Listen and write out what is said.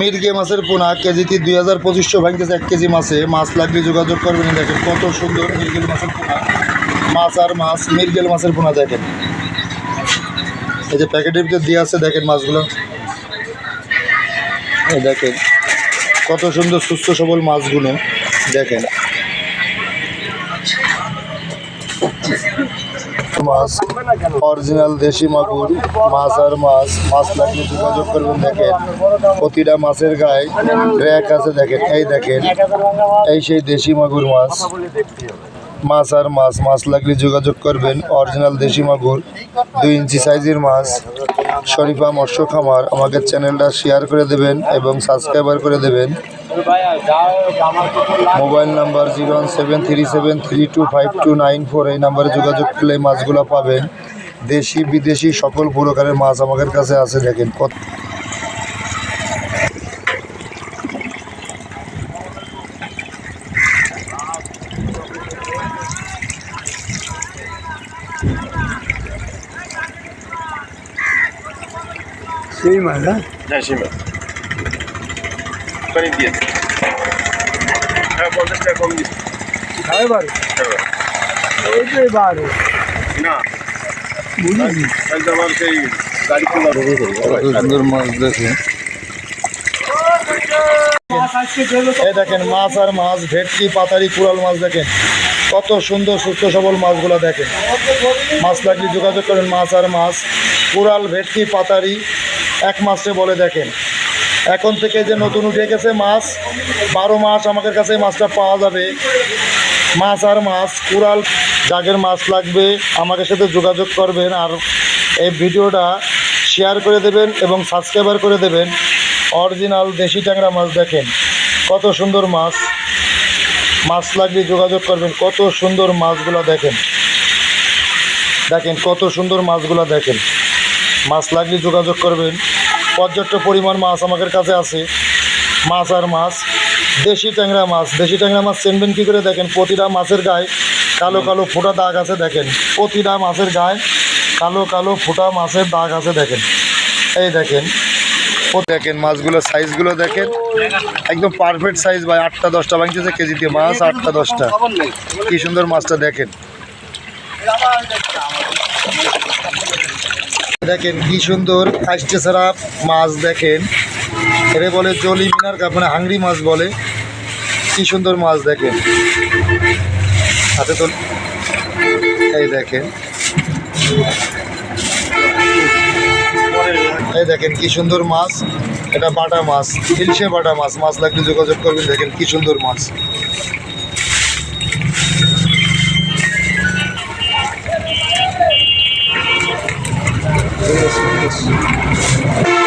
মির্গে মাছের পোনা, কেজিতে দুই হাজার পঁচিশশো ভাঙতেছে এক কেজি মাছে। মাছ লাগলে যোগাযোগ করবেন দেখেন, কত সুন্দর মির্গেল মাছের পোনা। মাছ আর মাছ মির্গেল মাছের পোনা দেখেন। এই যে প্যাকেটের ভিতরে দিয়ে আছে, দেখেন মাছগুলো। দেখেন, কত সুন্দর সুস্থ সবল মাছগুলো, দেখেন। মাছ, অরিজিনাল দেশি মাগুর, মাছ আর মাছ। মাছ লাগলে যোগাযোগ করবেন, দেখেন। প্রতিটা মাছের গায়ে র্যাক আছে, দেখেন। এই দেখেন, এই সেই দেশি মাগুর মাছ। মাছ আর মাছ মাছ লাগলে যোগাযোগ করবেন। অরিজিনাল দেশি মাগুর, দুই ইঞ্চি সাইজের মাছ। শরীফা মৎস্য খামার, আমাকে চ্যানেলটা শেয়ার করে দেবেন এবং সাবস্ক্রাইবার করে দেবেন। Mobile number zero one seven three seven three two five two nine four এই নাম্বারে যোগাযোগ করলে এই মাছগুলো পাবেন। দেশি বিদেশি সকল প্রকারের মাছ আমাদের কাছে আছে দেখেন কত সেই মাছ হ্যাঁ? হ্যাঁ দিয়ে দে। হ্যাঁ পঞ্চাশ টাকা কম দিচ্ছি। সাড়ে বারো। ওইটাই বারো। না। বুঝেছি তাহলে সেই গাড়ি সুন্দর মাছ দেখে এই দেখেন মাছ আর মাছ ভেটকি পাতারি কুড়াল মাছ দেখেন। কত সুন্দর সুস্থ সবল মাছগুলো দেখেন। মাছ লাগলে যোগাযোগ করেন মাছ আর মাছ। কুড়াল ভেটকি পাতারি এক মাসে বলে দেখেন। এখন থেকে যে নতুন উঠে গেছে মাছ, বারো মাস আমাদের কাছে মাছটা পাওয়া যাবে। মাছ আর মাছ, কুড়াল, জাগের মাছ লাগবে। আমাদের সাথে যোগাযোগ করবেন আর এই ভিডিওটা শেয়ার করে দেবেন এবং সাবস্ক্রাইবার করে দেবেন। অরিজিনাল দেশি ট্যাংরা মাছ দেখেন, কত সুন্দর মাছ। মাছ লাগলে যোগাযোগ করবেন, কত সুন্দর মাছগুলো দেখেন। দেখেন কত সুন্দর মাছগুলো দেখেন। মাছ লাগলে যোগাযোগ করবেন। পর্যাপ্ত পরিমাণ মাছ আমাদের কাছে আছে। মাছ আর মাছ, দেশি ট্যাংরা মাছ। দেশি ট্যাংরা মাছ চেনবেন কী করে দেখেন? প্রতিটা মাছের গায়ে কালো কালো ফোটা দাগ আছে দেখেন। প্রতিটা মাছের গায়ে কালো কালো ফোটা মাছের দাগ আছে দেখেন। এই দেখেন। দেখেন মাছগুলো, সাইজগুলো দেখেন। একদম পারফেক্ট সাইজ ভাই। আটটা, দশটা ভাঙতেছে কেজিতে মাছ, আটটা, দশটা। কি সুন্দর মাছটা দেখেন। দেখেন কি সুন্দর কাষ্টে ছাড়া মাছ দেখেন। এরে বলে জলি মিনার মানে হাংরি মাছ বলে। কি সুন্দর মাছ দেখেন। হাতে তো এই দেখেন। এই দেখেন কি সুন্দর মাছ। এটা বাটা মাছ ইলশে বাটা মাছ। মাছ লাগলে যোগাযোগ করবেন, দেখেন কি সুন্দর মাছ। Thanks.